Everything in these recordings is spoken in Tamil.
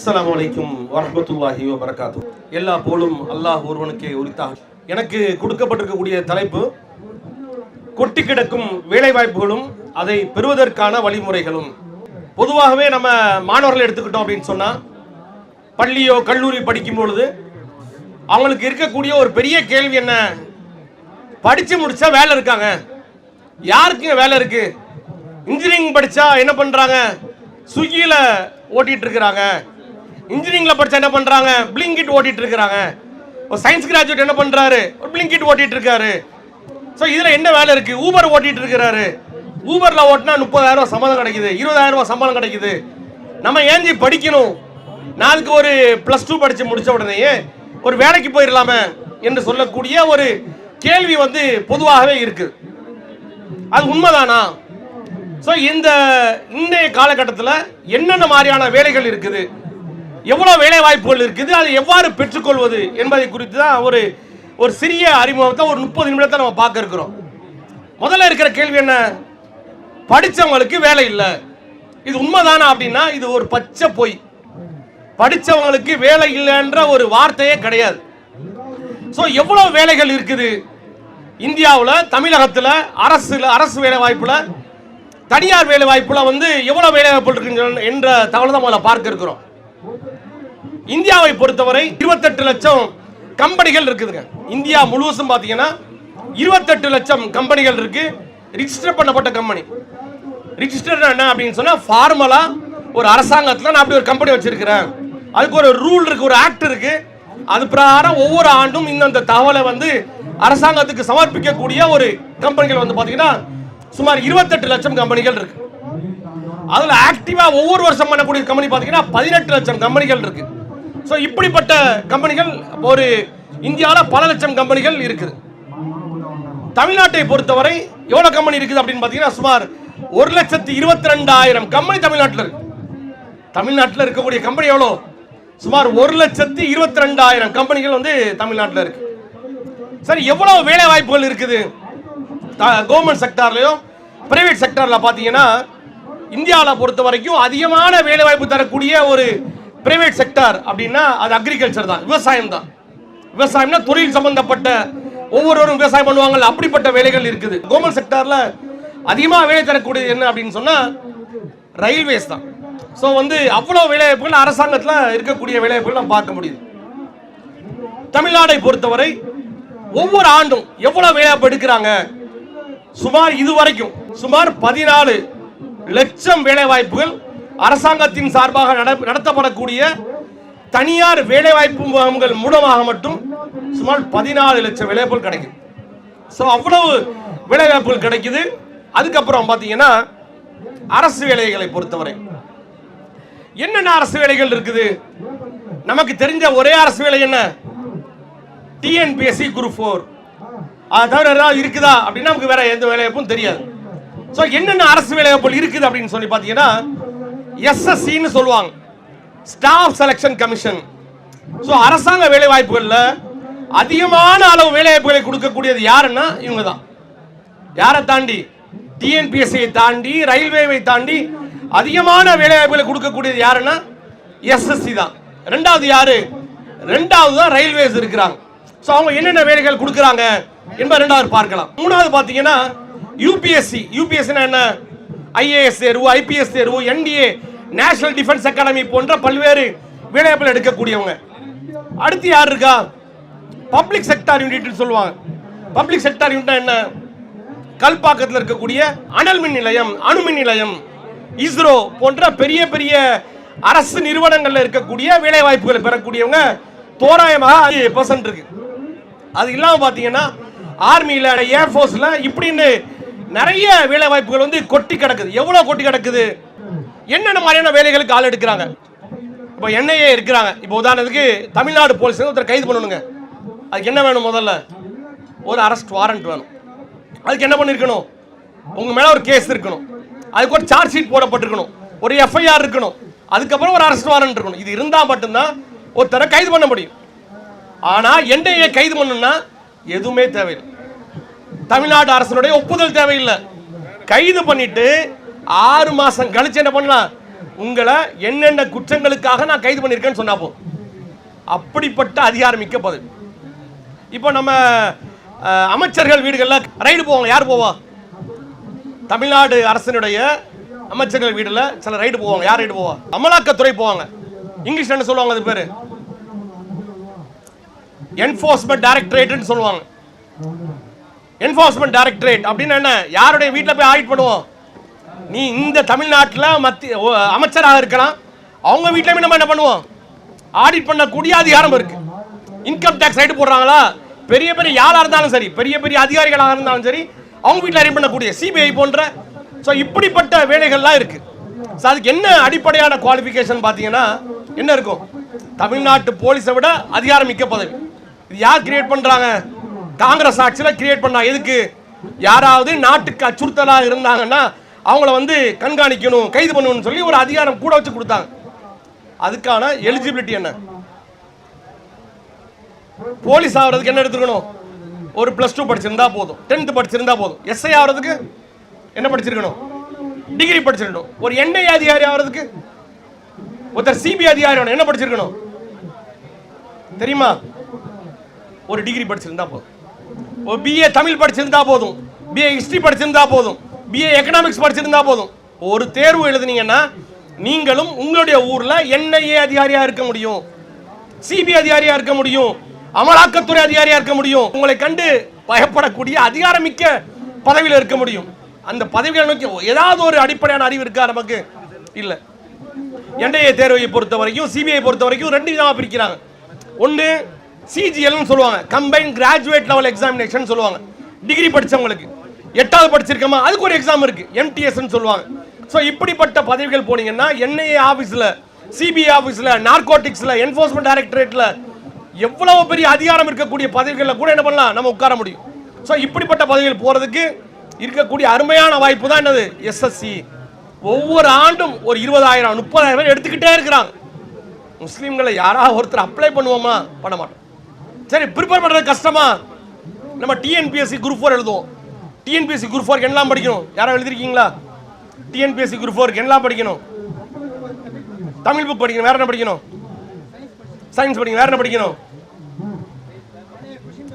அஸ்லாம் வலைக்கும் வரமத்துல்லாஹி வரகாத்து எல்லா போலும் அல்லாஹ் ஒருவனுக்கே உரித்தாக. எனக்கு கொடுக்கப்பட்டிருக்கக்கூடிய தலைப்பு கொட்டி கிடக்கும் வேலைவாய்ப்புகளும் அதை பெறுவதற்கான வழிமுறைகளும். பொதுவாகவே நம்ம மாணவர்கள் எடுத்துக்கிட்டோம் அப்படின்னு சொன்னால் பள்ளியோ கல்லூரி படிக்கும் பொழுது அவங்களுக்கு இருக்கக்கூடிய ஒரு பெரிய கேள்வி என்ன? படித்து முடித்தா வேலை இருக்காங்க. யாருக்குங்க வேலை இருக்கு? இன்ஜினியரிங் படித்தா என்ன பண்ணுறாங்க ஸ்விக்கியில் ஓட்டிகிட்டு இருக்கிறாங்க. இன்ஜினியரிங்ல படிச்சா என்ன பண்றாங்க? பிளிங்கிட் ஓட்டிட்டு இருக்கிறாங்க ஒரு சயின்ஸ் கிராஜுவேட் என்ன பண்றாரு? ஒரு பிளிங்கிட் ஓட்டிட்டு இருக்காரு ஸோ இதில் என்ன வேலை இருக்கு? ஊபர் ஓட்டிட்டு இருக்கிறாரு ஊபரில் ஓட்டினா முப்பதாயிரம் ரூபாய் சம்பளம் கிடைக்குது. இருபதாயிரம் ரூபாய் சம்பளம் கிடைக்குது. நம்ம ஏஞ்சி படிக்கணும். நாளுக்கு ஒரு ப்ளஸ் டூ படித்து முடிச்ச உடனேயே ஒரு வேலைக்கு போயிடலாமே என்று சொல்லக்கூடிய ஒரு கேள்வி வந்து பொதுவாகவே இருக்குது அது உண்மைதானா? ஸோ இந்த இன்றைய காலகட்டத்தில் என்னென்ன மாதிரியான வேலைகள் இருக்குது? எவ்வளோ வேலை வாய்ப்புகள் இருக்குது அதை எவ்வாறு பெற்றுக்கொள்வது என்பதை குறித்து தான் ஒரு ஒரு சிறிய அறிமுகத்தை ஒரு முப்பது நிமிடத்தை நம்ம பார்க்க இருக்கிறோம். முதல்ல இருக்கிற கேள்வி என்ன? படித்தவங்களுக்கு வேலை இல்லை. இது உண்மைதானா அப்படின்னா இது ஒரு பச்சை பொய். படித்தவங்களுக்கு வேலை இல்லைன்ற ஒரு வார்த்தையே கிடையாது. ஸோ எவ்வளோ வேலைகள் இருக்குது? இந்தியாவில் தமிழகத்தில் அரசில் அரசு வேலை வாய்ப்பில் தனியார் வேலை வாய்ப்பில் வந்து எவ்வளோ வேலை வாய்ப்பு இருக்குன்னு என்ற தகவல் தான் முதல்ல பார்க்க இருக்கிறோம். இந்தியாவை பொறுத்தவரை இருபத்தெட்டு லட்சம் கம்பெனிகள் இருக்குதுங்க. இந்தியா முழுவதும் பார்த்தீங்கன்னா இருபத்தெட்டு லட்சம் கம்பெனிகள் இருக்கு. ரிஜிஸ்டர் பண்ணப்பட்ட கம்பெனி ரிஜிஸ்டர் என்ன அப்படின்னு சொன்னால் ஃபார்மலாக ஒரு அரசாங்கத்தில் நான் அப்படி ஒரு கம்பெனி வச்சிருக்கிறேன். அதுக்கு ஒரு ரூல் இருக்கு ஒரு ஆக்ட் இருக்கு. அது பிரகாரம் ஒவ்வொரு ஆண்டும் இந்தந்த தகவலை வந்து அரசாங்கத்துக்கு சமர்ப்பிக்கக்கூடிய ஒரு கம்பெனிகள் வந்து பார்த்தீங்கன்னா சுமார் இருபத்தெட்டு லட்சம் கம்பெனிகள் இருக்கு. அதில் ஆக்டிவாக ஒவ்வொரு வருஷம் பண்ணக்கூடிய கம்பெனி பார்த்தீங்கன்னா பதினெட்டு லட்சம் கம்பெனிகள் இருக்குது ஸோ இப்படிப்பட்ட கம்பெனிகள் ஒரு இந்தியாவில் பல லட்சம் கம்பெனிகள் இருக்குது. தமிழ்நாட்டை பொறுத்தவரை எவ்வளோ கம்பெனி இருக்குது அப்படின்னு பார்த்தீங்கன்னா சுமார் ஒரு லட்சத்தி இருபத்தி ரெண்டாயிரம் கம்பெனி தமிழ்நாட்டில் இருக்கு. தமிழ்நாட்டில் இருக்கக்கூடிய கம்பெனி எவ்வளோ? சுமார் ஒரு லட்சத்தி இருபத்தி ரெண்டாயிரம் கம்பெனிகள் வந்து தமிழ்நாட்டில் இருக்கு. சரி எவ்வளோ வேலை வாய்ப்புகள் இருக்குது கவர்மெண்ட் செக்டார்லையும் பிரைவேட் செக்டாரில் பார்த்தீங்கன்னா இந்தியாவில் பொறுத்த வரைக்கும் அதிகமான வேலை வாய்ப்பு தரக்கூடிய ஒரு பிரைவேட் செக்டார் அப்படின்னா அது அக்ரிகல்ச்சர் தான் விவசாயம் தான். விவசாயம்னா தொழில் சம்பந்தப்பட்ட ஒவ்வொருவரும் விவசாயம் பண்ணுவாங்கல்ல அப்படிப்பட்ட வேலைகள் இருக்குது. கவர்மெண்ட் செக்டாரில் அதிகமாக வேலை தரக்கூடியது என்ன அப்படின்னு சொன்னால் ரயில்வேஸ் தான். ஸோ வந்து அவ்வளோ வேலைவாய்ப்புகள் அரசாங்கத்தில் இருக்கக்கூடிய வேலைவாய்ப்புகள் நம்ம பார்க்க முடியுது. தமிழ்நாடை பொறுத்தவரை ஒவ்வொரு ஆண்டும் எவ்வளோ வேலைவாய்ப்பு எடுக்கிறாங்க? சுமார் இதுவரைக்கும் சுமார் பதினாலு லட்சம் வேலைவாய்ப்புகள் அரசாங்கத்தின் சார்பாக நட- நடத்தப்படக்கூடிய தனியார் வேலைவாய்ப்பு முகாம்கள் மூலமாக மட்டும் சுமார் பதினாலு லட்சம் வேலைவாய்ப்புகள் கிடைக்கும் ஸோ அவ்வளவு வேலைவாய்ப்புகள் கிடைக்குது. அதுக்கப்புறம் பார்த்தீங்கன்னா அரசு வேலைகளை பொறுத்தவரை. என்னென்ன அரசு வேலைகள் இருக்குது? நமக்கு தெரிஞ்ச ஒரே அரசு வேலை என்ன? டிஎன்பிஎஸ்சி குரூப் ஃபோர் அது தவிர ஏதாவது இருக்குதா? அப்படின்னா நமக்கு வேற எந்த வேலைவாய்ப்பும் தெரியாது. ஸோ என்னென்ன அரசு வேலைவாய்ப்புகள் இருக்குது அப்படின்னு சொல்லி பார்த்தீங்கன்னா எஸ்எஸ்சின்னு சொல்லுவாங்க. ஸ்டாஃப் செலெக்ஷன் கமிஷன் ஸோ அரசாங்க வேலைவாய்ப்புகளில் அதிகமான அளவு வேலைவாய்ப்புகளை கொடுக்கக்கூடியது யாருன்னா இவங்க தான் யாரை தாண்டி? டிஎன்பிஎஸ்சியை தாண்டி ரயில்வேவை தாண்டி அதிகமான வேலைவாய்ப்புகளை கொடுக்கக்கூடியது யாருன்னா எஸ்எஸ்சி தான். ரெண்டாவது யாரு? ரெண்டாவது தான் ரயில்வேஸ் இருக்கிறாங்க. ஸோ அவங்க என்னென்ன வேலைகள் கொடுக்குறாங்க என்பது ரெண்டாவது பார்க்கலாம். மூணாவது பார்த்தீங்கன்னா யூபிஎஸ்சி யூபிஎஸ்சினா என்ன? ஐஏஎஸ் தேர்வு ஐபிஎஸ் தேர்வு என்டிஏ நேஷனல் டிஃபென்ஸ் அகாடமி போன்ற பல்வேறு வேலைவாய்ப்புகள் எடுக்கக்கூடியவங்க. அடுத்து யார் இருக்கா? பப்ளிக் செக்டார் யூனிட்னு சொல்லுவாங்க. பப்ளிக் செக்டார் யூனிட்னா என்ன? கல்பாக்கத்தில் இருக்கக்கூடிய அனல் மின் நிலையம் அணுமின் நிலையம் இஸ்ரோ போன்ற பெரிய பெரிய அரசு நிறுவனங்களில் இருக்கக்கூடிய வேலை வாய்ப்புகளை பெறக்கூடியவங்க தோராயமாக பர்சன்ட் இருக்கு. அது இல்லாம பாத்தீங்கன்னா ஆர்மியில ஏர்ஃபோர்ஸ்ல இப்படின்னு நிறைய வேலை வாய்ப்புகள் வந்து கொட்டி கிடக்குது. எவ்வளவு கொட்டி கிடக்குது? என்னென்ன மாதிரியான வேலைகளுக்கு ஆள் எடுக்கிறாங்க? இப்போ என்ஐஏ இருக்கிறாங்க. இப்போ உதாரணத்துக்கு தமிழ்நாடு போலீஸ் ஒருத்தர் கைது பண்ணணுங்க. அதுக்கு என்ன வேணும் முதல்ல? ஒரு அரெஸ்ட் வாரண்ட் வேணும். அதுக்கு என்ன பண்ணியிருக்கணும் உங்கள் மேலே ஒரு கேஸ் இருக்கணும். அதுக்கு ஒரு சார்ஜ் ஷீட் போடப்பட்டிருக்கணும். ஒரு எஃப்ஐஆர் இருக்கணும். அதுக்கப்புறம் ஒரு அரெஸ்ட் வாரண்ட் இருக்கணும். இது இருந்தால் மட்டும்தான் ஒருத்தரை கைது பண்ண முடியும். ஆனால் என்ஐஏ கைது பண்ணணும்னா எதுவுமே தேவையில்லை. தமிழ்நாடு அரசனுடைய ஒப்புதல் தேவையில்லை. கைது பண்ணிட்டு ஆறு மாசம் கழிச்சு என்ன பண்ணலாம்? உங்களை என்னென்ன குற்றங்களுக்காக நான் கைது பண்ணியிருக்கேன்னு சொன்னா போதும். அப்படிப்பட்ட அதிகாரம் மிக்க பதவி. இப்போ நம்ம அமைச்சர்கள் வீடுகளில் ரைடு போவாங்க. யார் போவா? தமிழ்நாடு அரசினுடைய அமைச்சர்கள் வீடுல சில ரைடு போவாங்க. யார் ரைடு போவா? அமலாக்கத்துறை போவாங்க. இங்கிலீஷ்ல என்ன சொல்லுவாங்க அது பேரு? என்ஃபோர்ஸ்மெண்ட் டைரக்டரேட்னு சொல்லுவாங்க. என்ஃபோர்ஸ்மெண்ட் டைரக்டரேட் அப்படின்னு என்ன? யாருடைய வீட்டில் போய் ஆடிட் பண்ணுவோம்? நீ இந்த தமிழ்நாட்டில் மத்திய ஓ, அமைச்சராக இருக்கலாம். அவங்க வீட்டில் நம்ம என்ன பண்ணுவோம்? ஆடிட் பண்ணக்கூடிய அதிகாரம் இருக்கு. இன்கம் டேக்ஸ் ரைடு போடுறாங்களா? பெரிய பெரிய யாராக இருந்தாலும் சரி பெரிய பெரிய அதிகாரிகளாக இருந்தாலும் சரி அவங்க வீட்டில் ரைட் பண்ணக்கூடிய சிபிஐ போன்ற ஸோ இப்படிப்பட்ட வேலைகள்லாம் இருக்கு. ஸோ அதுக்கு என்ன அடிப்படையான குவாலிஃபிகேஷன் பார்த்தீங்கன்னா என்ன இருக்கும்? தமிழ்நாட்டு போலீஸை விட அதிகாரம் மிக்க பதவி. இது யார் கிரியேட் பண்ணுறாங்க காங்கிரஸ் ஆட்சியில் கிரியேட் பண்ணாங்க எதுக்கு? யாராவது நாட்டுக்கு அச்சுறுத்தலாக இருந்தாங்கன்னா அவங்கள வந்து கண்காணிக்கணும் கைது பண்ணணும்னு சொல்லி ஒரு அதிகாரம் கூட வச்சு கொடுத்தாங்க. அதுக்கான எலிஜிபிலிட்டி என்ன? போலீஸ் ஆகிறதுக்கு என்ன எடுத்துக்கணும் ஒரு ப்ளஸ் டூ படிச்சிருந்தா போதும். டென்த் படிச்சிருந்தா போதும். எஸ்ஐ ஆகிறதுக்கு என்ன படிச்சிருக்கணும்? டிகிரி படிச்சிருக்கணும். ஒரு என்ஐ அதிகாரி ஆகிறதுக்கு ஒருத்தர் சிபி அதிகாரி என்ன படிச்சிருக்கணும்? தெரியுமா? ஒரு டிகிரி படிச்சிருந்தா போதும். ஒரு பிஏ தமிழ் படிச்சிருந்தா போதும். பிஏ ஹிஸ்டரி படிச்சிருந்தா போதும். பிஏ எக்கனாமிக்ஸ் படிச்சிருந்தா போதும். ஒரு தேர்வு எழுதுனீங்கன்னா நீங்களும் உங்களுடைய ஊர்ல என்ஐஏ அதிகாரியா இருக்க முடியும். சிபிஐ அதிகாரியா இருக்க முடியும். அமலாக்கத்துறை அதிகாரியா இருக்க முடியும். உங்களை கண்டு பயப்படக்கூடிய அதிகாரமிக்க பதவியில் இருக்க முடியும். அந்த பதவிகளை நோக்கி ஏதாவது ஒரு அடிப்படையான அறிவு இருக்கா நமக்கு? இல்ல. என்ஐஏ தேர்வை பொறுத்த வரைக்கும் சிபிஐ பொறுத்த வரைக்கும் ரெண்டு விதமாக பிரிக்கிறாங்க. ஒன்று சிஜிஎல்னு சொல்லுவாங்க. கம்பைன் கிராஜுவேட் லெவல் எக்ஸாமினேஷன் சொல்லுவாங்க. டிகிரி படித்தவங்களுக்கு எட்டாவது படிச்சிருக்கமா அதுக்கு ஒரு எக்ஸாம் இருக்கு. எம்டிஎஸ்ன்னு சொல்லுவாங்க. ஸோ இப்படிப்பட்ட பதவிகள் போனீங்கன்னா என்ஐஏ ஆஃபீஸில் சிபிஐ ஆஃபீஸில் நார்கோட்டிக்ஸில் என்ஃபோர்ஸ்மெண்ட் டைரக்டரேட்டில் எவ்வளவு பெரிய அதிகாரம் இருக்கக்கூடிய பதவிகளில் கூட என்ன பண்ணலாம்? நம்ம உட்கார முடியும். ஸோ இப்படிப்பட்ட பதவிகள் போகிறதுக்கு இருக்கக்கூடிய அருமையான வாய்ப்பு தான் என்னது? எஸ்எஸ்சி ஒவ்வொரு ஆண்டும் ஒரு இருபதாயிரம் முப்பதாயிரம் பேர் எடுத்துக்கிட்டே இருக்கிறாங்க. முஸ்லீம்களை யாராவது ஒருத்தர் அப்ளை பண்ணுவோமா? பண்ண மாட்டோம். சரி ப்ரிப்பேர் பண்ணுறது கஷ்டமா? நம்ம டிஎன்பிஎஸ்சி குரூப் ஃபோர் எழுதுவோம். டிஎன்பிஎஸ்சி குரூப் ஃபோருக்கு என்னலாம் படிக்கணும்? யாராவது எழுதிருக்கீங்களா டிஎன்பிஎஸ்சி குரூப் ஃபோருக்கு என்னலாம் படிக்கணும்? தமிழ் புக் படிக்கணும். வேற என்ன படிக்கணும்? சயின்ஸ் படிக்கணும். வேற என்ன படிக்கணும்?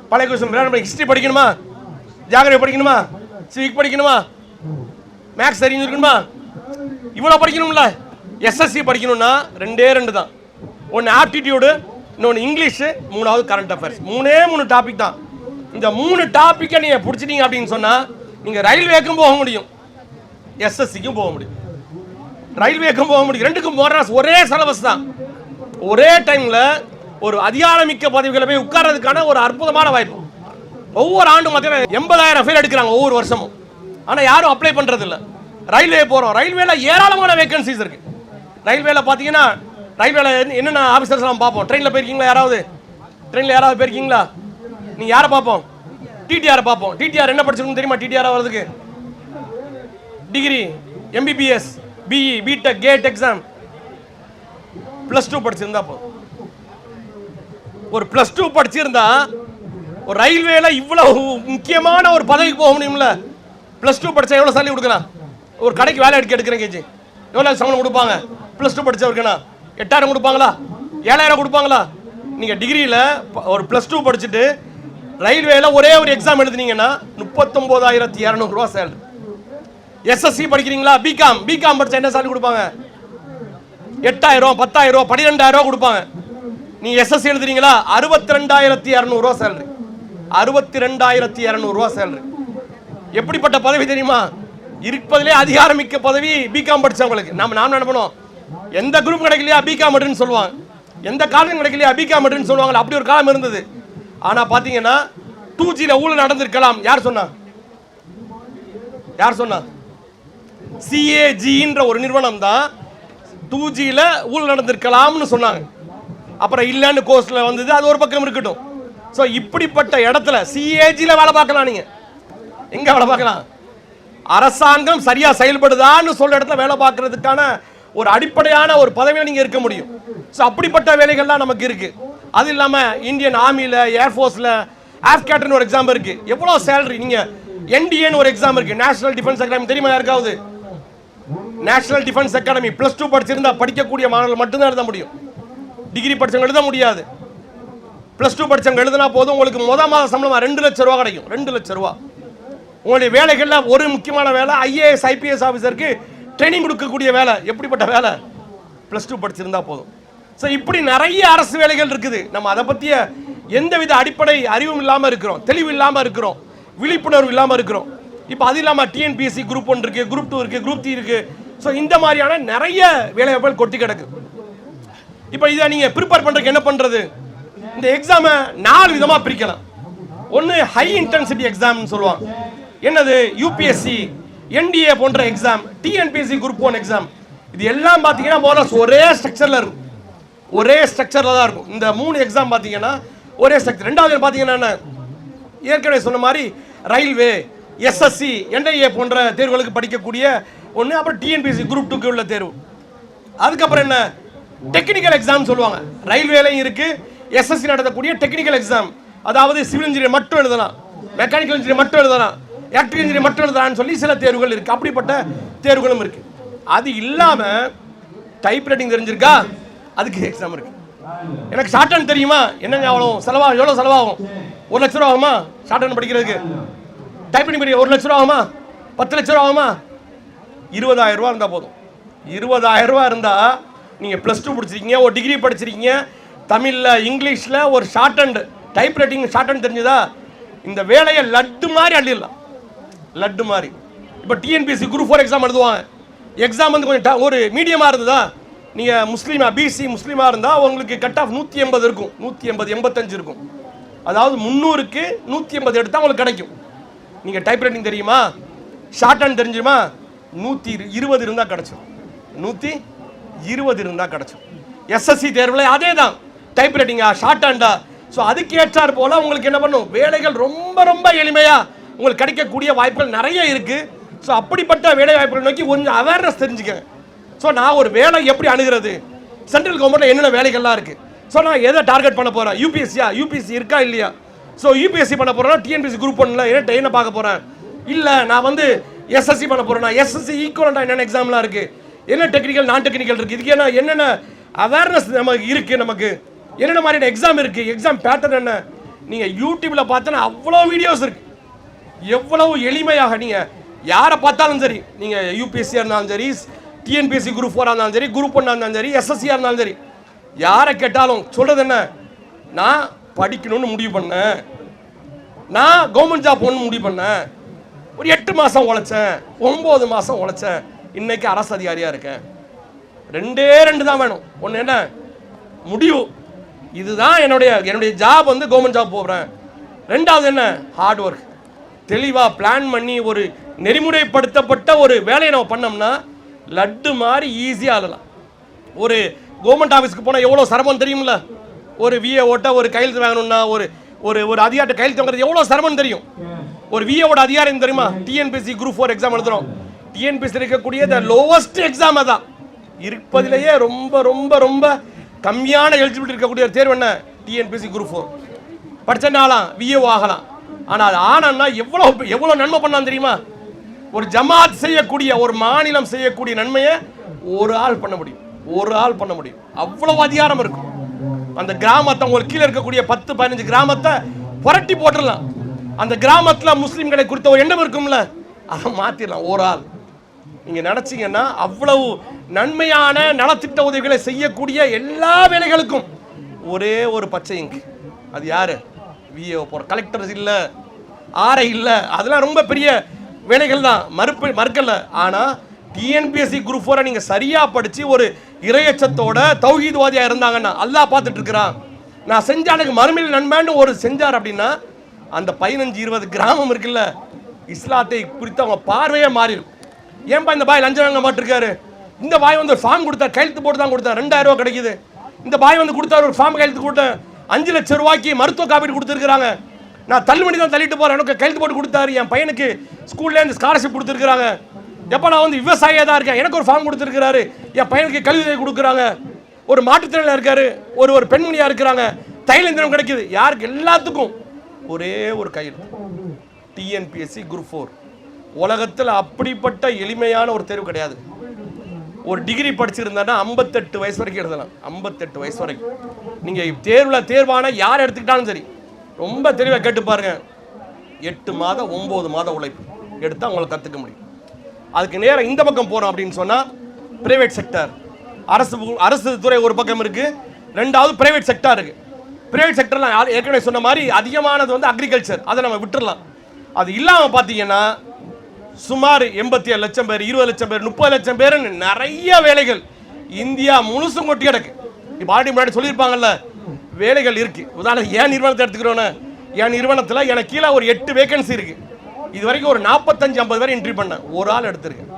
பழைய கொஸ்டின் வேற ஹிஸ்ட்ரி படிக்கணுமா? ஜாகிரபி படிக்கணுமா? சிவிக் படிக்கணுமா? மேக்ஸ் தெரிஞ்சிருக்கணுமா இவ்வளோ படிக்கணும்ல. எஸ்எஸ்சி படிக்கணும்னா ரெண்டே ரெண்டு தான். ஒன்று ஆப்டிடியூடு இன்னொன்று இங்கிலீஷு மூணாவது கரண்ட் அஃபேர்ஸ் மூணே மூணு டாபிக் தான். இந்த மூணு டாப்பிக்கை நீங்கள் பிடிச்சிட்டீங்க அப்படின்னு சொன்னால் நீங்கள் ரயில்வேக்கும் போக முடியும். எஸ்எஸ்சிக்கும் போக முடியும். ரயில்வேக்கும் போக முடியும். ரெண்டுக்கும் போகிற ஒரே சிலபஸ் தான். ஒரே டைமில் ஒரு அதிகாரமிக்க பதவிகளை போய் உட்கார்றதுக்கான ஒரு அற்புதமான வாய்ப்பு. ஒவ்வொரு ஆண்டும் பார்த்தீங்கன்னா எண்பதாயிரம் பேர் எடுக்கிறாங்க ஒவ்வொரு வருஷமும். ஆனால் யாரும் அப்ளை பண்ணுறதில்ல ரயில்வே போகிறோம் ரயில்வேல ஏராளமான வேகன்சிஸ் இருக்கு. ரயில்வேல பார்த்தீங்கன்னா ரயில்வேல என்னென்ன ஆஃபீஸர்ஸ்லாம் பார்ப்போம். ட்ரெயினில் போயிருக்கீங்களா யாராவது? ட்ரெயினில் யாராவது போயிருக்கீங்களா? நீ யாரை பார்ப்போம்? டிடிஆரை பார்ப்போம். டிடிஆர் என்ன படிச்சிருக்கணும் தெரியுமா? டிடிஆர் வர்றதுக்கு degree MBBS BE BTech GATE exam plus two படிச்சிருந்தா போதும். ஒரு ப்ளஸ் டூ படிச்சிருந்தா ஒரு ரயில்வேல இவ்வளவு முக்கியமான ஒரு பதவிக்கு போக முடியும்ல? ப்ளஸ் டூ படிச்சா எவ்வளோ சாலி கொடுக்கலாம்? ஒரு கடைக்கு வேலை எடுக்க எடுக்கிறேன் கேஜி. எவ்வளோ சம்பளம் கொடுப்பாங்க? ப்ளஸ் டூ படிச்சவருக்குண்ணா எட்டாயிரம் கொடுப்பாங்களா? ஏழாயிரம் கொடுப்பாங்களா? நீங்கள் டிகிரியில் ஒரு ப்ளஸ் டூ படிச்சுட்டு ரயில்வேல ஒரே ஒரு எக்ஸாம் எழுதுனீங்கன்னா முப்பத்தொம்போதாயிரத்தி இரநூறுவா சேலரி எஸ்எஸ்சி படிக்கிறீங்களா? பிகாம் பிகாம் படிச்சா என்ன சேலரி கொடுப்பாங்க? எட்டாயிரம் பத்தாயிரம் பன்னிரெண்டாயிரம் கொடுப்பாங்க. நீ எஸ்எஸ்சி எழுதுறீங்களா? அறுபத்தி ரெண்டாயிரத்தி இரநூறுவா சேலரி அறுபத்தி ரெண்டாயிரத்தி இரநூறுவா சேலரி எப்படிப்பட்ட பதவி தெரியுமா? இருப்பதிலே அதிகாரமிக்க பதவி பிகாம் படிச்சவங்களுக்கு. நம்ம நாம என்ன பண்ணுவோம் எந்த குரூப் கிடைக்கலையா? பிகாம் அப்படின்னு சொல்லுவாங்க. எந்த காலம் கிடைக்கலையா? பிகாம் அப்படின்னு சொல்லுவாங்க அப்படி ஒரு காலம் இருந்தது. ஆனா பாத்தீங்கன்னா டூ ஜியில் ஊழல் நடந்திருக்கலாம். யார் சொன்னா? யார் சொன்னா? சிஏஜின்ற ஒரு நிறுவனம் தான் டூ ஜியில் ஊழல் நடந்திருக்கலாம்னு சொன்னாங்க. அப்புறம் இல்லைன்னு கோர்ஸில் வந்தது அது ஒரு பக்கம் இருக்கட்டும். ஸோ இப்படிப்பட்ட இடத்துல சிஏஜியில் வேலை பார்க்கலாம் நீங்கள் எங்கே வேலை பார்க்கலாம்? அரசாங்கம் சரியாக செயல்படுதான்னு சொல்கிற இடத்துல வேலை பார்க்கறதுக்கான ஒரு அடிப்படையான ஒரு பதவியில் நீங்கள் இருக்க முடியும். ஸோ அப்படிப்பட்ட வேலைகள்லாம் நமக்கு இருக்குது அது இல்லாமல் இந்தியன் ஆர்மியில் ஏர்ஃபோர்ஸில் ஆஃப்கேட்டன் ஒரு எக்ஸாம் இருக்கு. எவ்வளோ சேலரி நீங்க என்டிஏன்னு ஒரு எக்ஸாம் இருக்கு. நேஷனல் டிஃபென்ஸ் அகாடமி தெரியுமா யாருக்காவது? National defence academy plus two படிச்சிருந்தா படிக்கக்கூடிய மாணவர்கள் மட்டும்தான் எழுத முடியும். டிகிரி படிச்சவங்க எழுத முடியாது. ப்ளஸ் டூ படிச்சவங்க எழுதினா போதும். உங்களுக்கு முத மாத சம்பளமாக ரெண்டு லட்ச ரூபா கிடைக்கும். ரெண்டு லட்ச ரூபா. உங்களுடைய வேலைகளில் ஒரு முக்கியமான வேலை ஐஏஎஸ் ஐபிஎஸ் ஆஃபீஸருக்கு ட்ரைனிங் கொடுக்கக்கூடிய வேலை. எப்படிப்பட்ட வேலை? ப்ளஸ் டூ படிச்சிருந்தா போதும். ஸோ இப்படி நிறைய அரசு வேலைகள் இருக்குது. நம்ம அதை பற்றிய எந்தவித அடிப்படை அறிவும் இல்லாமல் இருக்கிறோம். தெளிவு இல்லாமல் இருக்கிறோம். விழிப்புணர்வு இல்லாமல் இருக்கிறோம். இப்போ அது இல்லாமல் டிஎன்பிஎஸ்சி குரூப் ஒன்று இருக்குது குரூப் டூ இருக்குது குரூப் த்ரீ இருக்குது ஸோ இந்த மாதிரியான நிறைய வேலைவாய்ப்புகள் கொட்டி கிடக்கு. இப்போ இதை நீங்கள் ப்ரிப்பேர் பண்ணுறதுக்கு என்ன பண்ணுறது இந்த எக்ஸாமை நாலு விதமாக பிரிக்கலாம். ஒன்று ஹை இன்டென்சிட்டி எக்ஸாம்னு சொல்லுவாங்க. என்னது? யூபிஎஸ்சி என்டிஏ போன்ற exam TNPSC group one exam இது எல்லாம் பார்த்தீங்கன்னா போல ஒரே ஸ்ட்ரக்சரில் இருக்கும். ஒரே ஸ்ட்ரக்சரில் தான் இருக்கும். இந்த மூணு எக்ஸாம் பார்த்தீங்கன்னா ஒரே ஸ்ட்ரக்சர் ரெண்டாவது பார்த்தீங்கன்னா என்ன? ஏற்கனவே சொன்ன மாதிரி ரயில்வே எஸ்எஸ்சி என்ஐஏ போன்ற தேர்வுகளுக்கு படிக்கக்கூடிய ஒன்று அப்புறம் டிஎன்பிஎஸ்சி குரூப் டூக்கு உள்ள தேர்வு. அதுக்கப்புறம் என்ன? டெக்னிக்கல் எக்ஸாம் சொல்லுவாங்க. ரயில்வேலையும் இருக்குது எஸ்எஸ்சி நடத்தக்கூடிய டெக்னிக்கல் எக்ஸாம் அதாவது சிவில் இன்ஜினியர் மட்டும் எழுதலாம். மெக்கானிக்கல் இன்ஜினியர் மட்டும் எழுதலாம். எலக்ட்ரிக் இன்ஜினியர் மட்டும் எழுதலாம்னு சொல்லி சில தேர்வுகள் இருக்குது அப்படிப்பட்ட தேர்வுகளும் இருக்குது அது இல்லாமல் டைப்ரைட்டிங் தெரிஞ்சிருக்கா? அதுக்கு எக்ஸாம் இருக்கு. எனக்கு ஷார்ட் ஹேண்ட் தெரியுமா? என்னங்க அவ்வளோ செலவாகும் எவ்வளோ செலவாகும்? ஒரு லட்ச ரூபா ஆகுமா? ஷார்ட் ஹேண்ட் படிக்கிறதுக்கு. டைப் பண்ணி படிக்க ஒரு லட்ச ரூபா ஆகுமா? பத்து லட்ச ரூபா ஆகுமா? இருபதாயிரம் ரூபா இருந்தால் போதும். இருபதாயிரம் ரூபா இருந்தால் நீங்கள் ப்ளஸ் டூ படிச்சிருக்கீங்க. ஒரு டிகிரி படிச்சிருக்கீங்க. தமிழில் இங்கிலீஷில் ஒரு short hand type writing short hand தெரிஞ்சுதா? இந்த வேலையை லட்டு மாதிரி அள்ளிடலாம். லட்டு மாதிரி. இப்போ டிஎன்பிஎஸ்சி குரூப் ஃபோர் எக்ஸாம் எழுதுவாங்க. எக்ஸாம் வந்து கொஞ்சம் ட- ஒரு மீடியமாக இருந்ததா? நீங்கள் முஸ்லீமா பிசி முஸ்லீமாக இருந்தால் உங்களுக்கு கட் ஆஃப் நூற்றி எண்பது இருக்கும். நூற்றி எண்பது எண்பத்தஞ்சு இருக்கும். அதாவது முந்நூறுக்கு நூற்றி எண்பது எடுத்தால் உங்களுக்கு கிடைக்கும். நீங்கள் டைப் ரைட்டிங் தெரியுமா? ஷார்ட் ஹேண்ட் தெரிஞ்சுமா? நூற்றி இருபது இருந்தால் கிடச்சிடும் நூற்றி இருபது இருந்தால் கிடச்சிடும் எஸ்எஸ்சி தேர்வில் அதே தான் டைப் ரைட்டிங்கா ஷார்ட் ஹேண்டா ஸோ அதுக்கு போல் உங்களுக்கு என்ன பண்ணும்? வேலைகள் ரொம்ப ரொம்ப எளிமையாக உங்களுக்கு கிடைக்கக்கூடிய வாய்ப்புகள் நிறைய இருக்குது ஸோ அப்படிப்பட்ட வேலை வாய்ப்புகள் நோக்கி கொஞ்சம் அவேர்னஸ் தெரிஞ்சுக்கங்க. ஸோ நான் ஒரு வேலை எப்படி அணுகிறது? சென்ட்ரல் கவர்மெண்ட்டில் என்னென்ன வேலைகள்லாம் இருக்குது ஸோ நான் எதை டார்கெட் பண்ண போகிறேன் யூபிஎஸ்சியா யூபிஎஸ்சி இருக்கா இல்லையா? ஸோ யூபிஎஸ்சி பண்ண போகிறேன்னா டிஎன்பிஎஸ்சி குரூப் ஒன்ல என்ன என்ன பார்க்க போகிறேன் இல்லை நான் வந்து எஸ்எஸ்சி பண்ண போகிறேன் எஸ்எஸ்சி ஈக்குவலண்டாக என்னென்ன எக்ஸாம்லாம் இருக்குது என்ன டெக்னிக்கல் நான் டெக்னிக்கல் இருக்குது இதுக்கு என்ன என்னென்ன அவேர்னஸ் நமக்கு இருக்குது நமக்கு? என்னென்ன மாதிரியான எக்ஸாம் இருக்குது எக்ஸாம் பேட்டர்ன் என்ன? நீங்கள் யூடியூப்பில் பார்த்தோன்னா அவ்வளோ வீடியோஸ் இருக்குது எவ்வளவு எளிமையாக நீங்கள் யாரை பார்த்தாலும் சரி நீங்கள் யூபிஎஸ்சியாக இருந்தாலும் சரி டிஎன்பிஎஸ்சி குரூப் ஃபோராக இருந்தாலும் சரி குரூப் ஒன்னாக இருந்தாலும் சரி எஸ்எஸ்சியாக இருந்தாலும் சரி யாரை கேட்டாலும் சொல்கிறது என்ன? நான் படிக்கணும்னு முடிவு பண்ணேன். நான் கவர்மெண்ட் ஜாப் ஒன்று முடிவு பண்ணேன். ஒரு எட்டு மாதம் உழைச்சேன் ஒம்பது மாதம் உழைச்சேன். இன்றைக்கி அரசு அதிகாரியாக இருக்கேன். ரெண்டே ரெண்டு தான் வேணும். ஒன்று என்ன? முடிவு. இதுதான் என்னுடைய என்னுடைய ஜாப் வந்து கவர்மெண்ட் ஜாப் போகிறேன் ரெண்டாவது என்ன? ஹார்ட் ஒர்க் தெளிவாக பிளான் பண்ணி ஒரு நெறிமுறைப்படுத்தப்பட்ட ஒரு வேலையை நம்ம பண்ணோம்னா லட்டு மாதிரி ஈஸியாக அழலாம் ஒரு கவர்மெண்ட் ஆஃபீஸ்க்கு போனால் எவ்வளோ சிரமம் தெரியும்ல? ஒரு விஏ ஓட்ட ஒரு கையெழுத்து வாங்கணும்னா ஒரு ஒரு ஒரு அதிகாரிட்ட கையெழுத்து வாங்குறது எவ்வளோ சிரமம் தெரியும்? ஒரு விஏவோட அதிகாரம் தெரியுமா? டிஎன்பிஎஸ்சி குரூப் ஃபோர் எக்ஸாம் எழுதுறோம். டிஎன்பிசி இருக்கக்கூடிய த லோவஸ்ட் எக்ஸாம் தான் இருப்பதிலேயே ரொம்ப ரொம்ப ரொம்ப கம்மியான எலிஜிபிலிட்டி இருக்கக்கூடிய ஒரு தேர்வு என்ன? டிஎன்பிஎஸ்சி குரூப் ஃபோர் படித்தனாலாம் விஏஓ ஆகலாம்? ஆனால் அது ஆனன்னா எவ்வளோ எவ்வளோ நன்மை பண்ணான் தெரியுமா? ஒரு ஜமாத் செய்யக்கூடிய ஒரு மாநிலம் செய்யக்கூடிய நன்மையை ஒரு ஆள் பண்ண முடியும். ஒரு ஆள் பண்ண முடியும். அவ்வளவு அதிகாரம் இருக்கும். அந்த கிராமத்தை உங்களுக்கு கீழே இருக்கக்கூடிய பத்து பதினஞ்சு கிராமத்தை புரட்டி போட்டுடலாம். அந்த கிராமத்தில் முஸ்லீம்களை குறித்த ஒரு எண்ணம் இருக்கும்ல? அதை மாற்றிடலாம் ஒரு ஆள். நீங்கள் நினச்சிங்கன்னா அவ்வளவு நன்மையான நலத்திட்ட உதவிகளை செய்யக்கூடிய எல்லா வேலைகளுக்கும் ஒரே ஒரு பச்சை இங்கு. அது யாரு? விஏஓ போகிற கலெக்டர்ஸ் இல்லை ஆர்ஐ இல்லை. அதெல்லாம் ரொம்ப பெரிய வேலைகள் தான். மறுப்பு மறுக்கல. ஆனால் டிஎன்பிஎஸ்சி குரூப் ஃபோரை நீங்கள் சரியாக படித்து ஒரு இரையச்சத்தோட தௌஹீத்வாதியாக இருந்தாங்கன்னா அல்லாஹ் பார்த்துட்டு இருக்கிறான் நான் செஞ்ச எனக்கு மறுமையில் நன்மைன்னு ஒரு செஞ்சார் அப்படின்னா அந்த பதினஞ்சு இருபது கிராமம் இருக்குல்ல இஸ்லாத்தை குறித்து அவங்க பார்வையே மாறிடும். ஏன்பா இந்த பாய் லஞ்சம் வாங்க மாட்டிருக்காரு? இந்த பாய் வந்து ஒரு ஃபார்ம் கொடுத்தா கையெழுத்து போட்டு தான் கொடுத்தா ரெண்டாயிரம் ரூபா கிடைக்குது. இந்த பாய் வந்து கொடுத்தாரு ஒரு ஃபார்ம் கையெழுத்து கொடுத்தேன் அஞ்சு லட்சம் ரூபாய்க்கு மருத்துவ காப்பீடு கொடுத்துருக்குறாங்க. நான் தள்ளுபடி தான் தள்ளிட்டு போறேன். எனக்கு கையெழுத்து போட்டு கொடுத்தாரு. என் பையனுக்கு ஸ்கூல்ல இந்த ஸ்காலர்ஷிப் கொடுத்துருக்காங்க எப்போ நான் வந்து விவசாயியாக தான் இருக்கேன்? எனக்கு ஒரு ஃபார்ம் கொடுத்துருக்காரு என் பையனுக்கு கல்வி கொடுக்குறாங்க. ஒரு மாற்றுத்திறனில் இருக்காரு. ஒரு ஒரு பெண்மணியா இருக்கிறாங்க. தைலந்திரம் கிடைக்குது. யாருக்கு? எல்லாத்துக்கும் ஒரே ஒரு கையில் டிஎன்பிஎஸ்சி குரூப் ஃபோர் உலகத்தில் அப்படிப்பட்ட எளிமையான ஒரு தேர்வு கிடையாது. ஒரு டிகிரி படிச்சிருந்தான்னா ஐம்பத்தெட்டு வயசு வரைக்கும் எழுதலாம். ஐம்பத்தெட்டு வயசு வரைக்கும். நீங்கள் தேர்வில் தேர்வான யார் எடுத்துக்கிட்டாலும் சரி ரொம்ப தெளிவாக கேட்டு பாருங்க. எட்டு மாதம் ஒம்பது மாதம் உழைப்பு. எடுத்தால் உங்களை கற்றுக்க முடியும். அதுக்கு நேராக இந்த பக்கம் போகிறோம் அப்படின்னு சொன்னால் பிரைவேட் செக்டர் அரசு அரசு துறை ஒரு பக்கம் இருக்குது ரெண்டாவது பிரைவேட் செக்டார் இருக்குது பிரைவேட் செக்டர்லாம் ஏற்கனவே சொன்ன மாதிரி அதிகமானது வந்து அக்ரிகல்ச்சர் அதை நம்ம விட்டுறலாம். அது இல்லாமல் பார்த்தீங்கன்னா சுமார் எண்பத்தி ஏழு லட்சம் பேர் இருபது லட்சம் பேர் முப்பது லட்சம் பேர்னு நிறைய வேலைகள் இந்தியா முழுசும் கொட்டி கிடக்கு. இப்போ ஆல்ரெடி முன்னாடி சொல்லியிருப்பாங்கல்ல வேலைகள் இருக்குது உதாரணம் ஏன் நிறுவனத்தை எடுத்துக்கிறோன்னு? என் நிறுவனத்தில் எனக்கு கீழே ஒரு எட்டு வேகன்சி இருக்குது இது வரைக்கும் ஒரு நாற்பத்தஞ்சு ஐம்பது பேர் இன்ட்ரி பண்ணேன். ஒரு ஆள் எடுத்திருக்கேன்.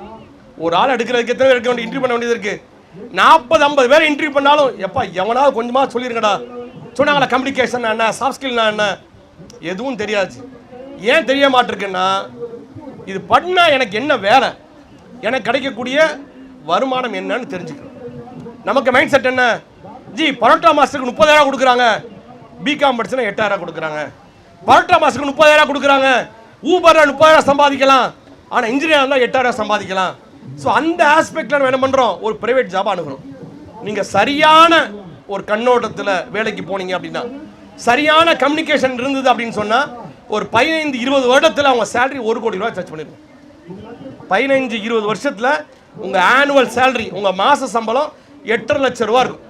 ஒரு ஆள் எடுக்கிறதுக்கு எத்தனை பேர் இருக்க வேண்டிய இன்ட்ரி பண்ண வேண்டியது இருக்குது நாற்பது ஐம்பது பேர் இன்ட்ரி பண்ணாலும் எப்பா எவனாவது கொஞ்சமாக சொல்லியிருக்கடா சொன்னாங்களா கம்யூனிகேஷன் என்ன சாஃப்ட் ஸ்கில்னா என்ன? எதுவும் தெரியாது. ஏன் தெரிய மாட்டிருக்குன்னா இது பண்ணால் எனக்கு என்ன வேலை? எனக்கு கிடைக்கக்கூடிய வருமானம் என்னன்னு தெரிஞ்சுக்கணும். நமக்கு மைண்ட் செட் என்ன? ஜி பரோட்டா மாஸ்டருக்கு முப்பதாயிரம் கொடுக்குறாங்க. பிகாம் படிச்சுனா எட்டாயிரம் கொடுக்குறாங்க. பரோட்டா மாஸ்டருக்கு முப்பதாயிரம் கொடுக்குறாங்க. ஊபரில் முப்பதாயிரம் சம்பாதிக்கலாம். ஆனால் இன்ஜினியர் இருந்தால் எட்டாயிரம் சம்பாதிக்கலாம். ஸோ அந்த ஆஸ்பெக்டில் நம்ம என்ன பண்ணுறோம் ஒரு ப்ரைவேட் ஜாப் அணுகணும். நீங்கள் சரியான ஒரு கண்ணோட்டத்தில் வேலைக்கு போனீங்க அப்படின்னா சரியான கம்யூனிகேஷன் இருந்தது அப்படின்னு சொன்னால் ஒரு பதினைந்து இருபது வருடத்தில் அவங்க சேலரி ஒரு கோடி ரூபாய் சர்ச் பண்ணிடுவோம் பதினைஞ்சு இருபது வருஷத்தில் உங்கள் ஆனுவல் சேலரி உங்கள் மாத சம்பளம் எட்டரை லட்ச ரூபா இருக்கும்.